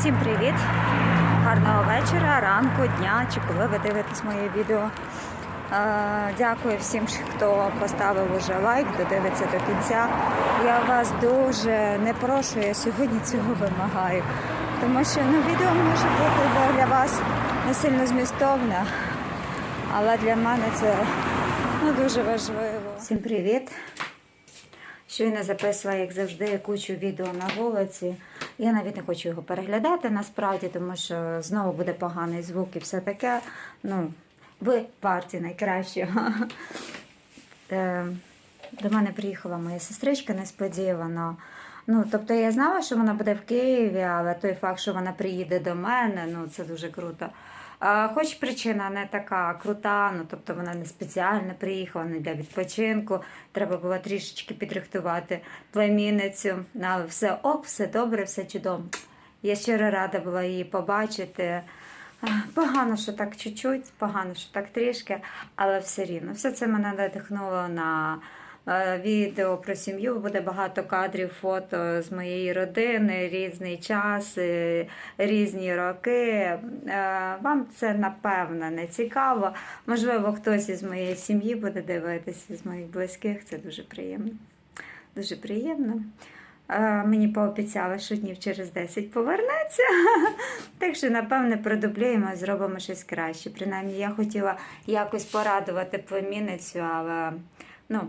Всім привіт! Гарного вечора, ранку, дня чи коли ви дивитесь моє відео. Е, Дякую всім, хто поставив уже лайк, додивиться до кінця. Я вас дуже не прошу, я сьогодні цього вимагаю. Тому що ну, відео може бути для вас не сильно змістовне, але для мене це ну, дуже важливо. Всім привіт! Щойно записувала, як завжди, кучу відео на вулиці. Я навіть не хочу його переглядати насправді, тому що знову буде поганий звук і все таке. Ну, ви варті найкращого. Е, До мене приїхала моя сестричка несподівано. Ну, тобто я знала, що вона буде в Києві, але той факт, що вона приїде до мене, ну це дуже круто. А, Хоч причина не така крута, ну тобто вона не спеціально приїхала, не для відпочинку. Треба було трішечки підрихтувати племінницю. Але все ок, все добре, все чудово. Я щиро рада була її побачити. Погано, що так чуть-чуть, погано, що так трішки, але все рівно. Все це мене надихнуло на відео про сім'ю. Буде багато кадрів, фото з моєї родини, різний час, е, різні роки. Е, Вам це напевно не цікаво. Можливо, хтось із моєї сім'ї буде дивитися, з моїх близьких. Це дуже приємно. Дуже приємно. Е, Мені пообіцяли, що днів через 10 повернеться. Так що, напевне, продублюємо і зробимо щось краще. Принаймні, я хотіла якось порадувати племінницю, але ну,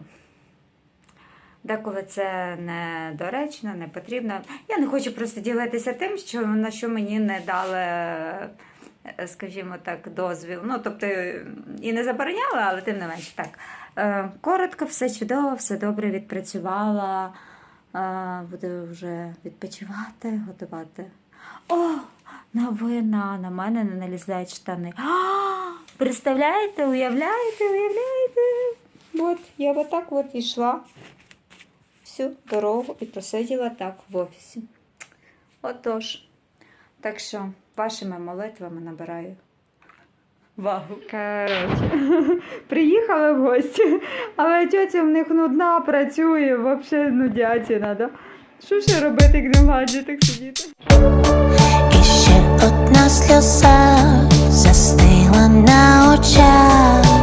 деколи це не доречно, не потрібно. Я не хочу просто ділитися тим, що, на що мені не дали, е, скажімо так, дозвіл. Ну, тобто і не забороняли, але тим не менше так. Е, Коротко, все чудово, все добре відпрацювала. Е, Буду вже відпочивати, готувати. О, новина! На мене не налізають штани. А, представляєте, уявляєте, уявляєте? От, я отак от йшла всю дорогу і просиділа так в офісі. Отож. Так що вашими молитвами набираю. Вагу. Коротше, приїхали в гості, але тьотя в них нудна, працює, взагалі нудятіна, да? Що ще робити, як не в гаджетах сидіти? І ще одна сльоза застигла на очах,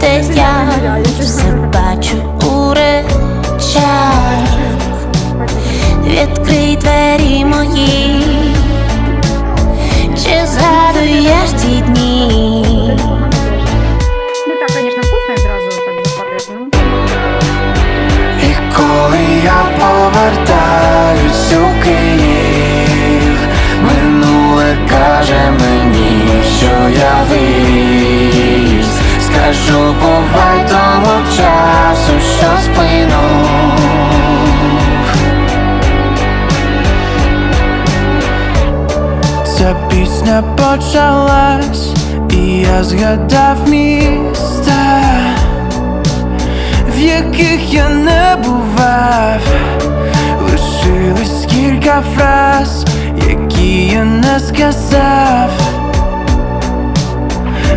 де я все бачу у речах. Відкрий двері мої, чи згадуєш ті дні? Не так, звісно, вкусно, так заходить. Ну. І коли я повертаюсь Ця пісня почалась, і я згадав міста в яких я не бував, лишилось кілька фраз, які я не сказав.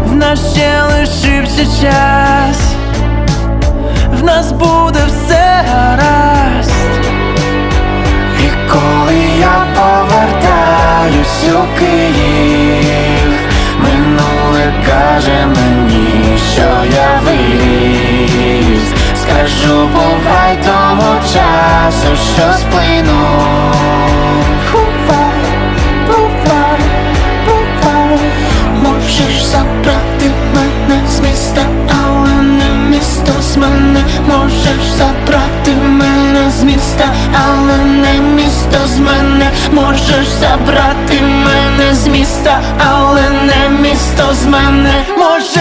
В нас ще лишився час, в нас буде все гаразд. У Київ, минуле каже мені, що я виріс. Скажу, бувай тому часу, що сплинув. Бувай, бувай, бувай. Можеш забрати мене з міста, але місто з мене. Можеш забрати мене з міста, але з мене. Можеш забрати мене з міста, але не місто з мене. Може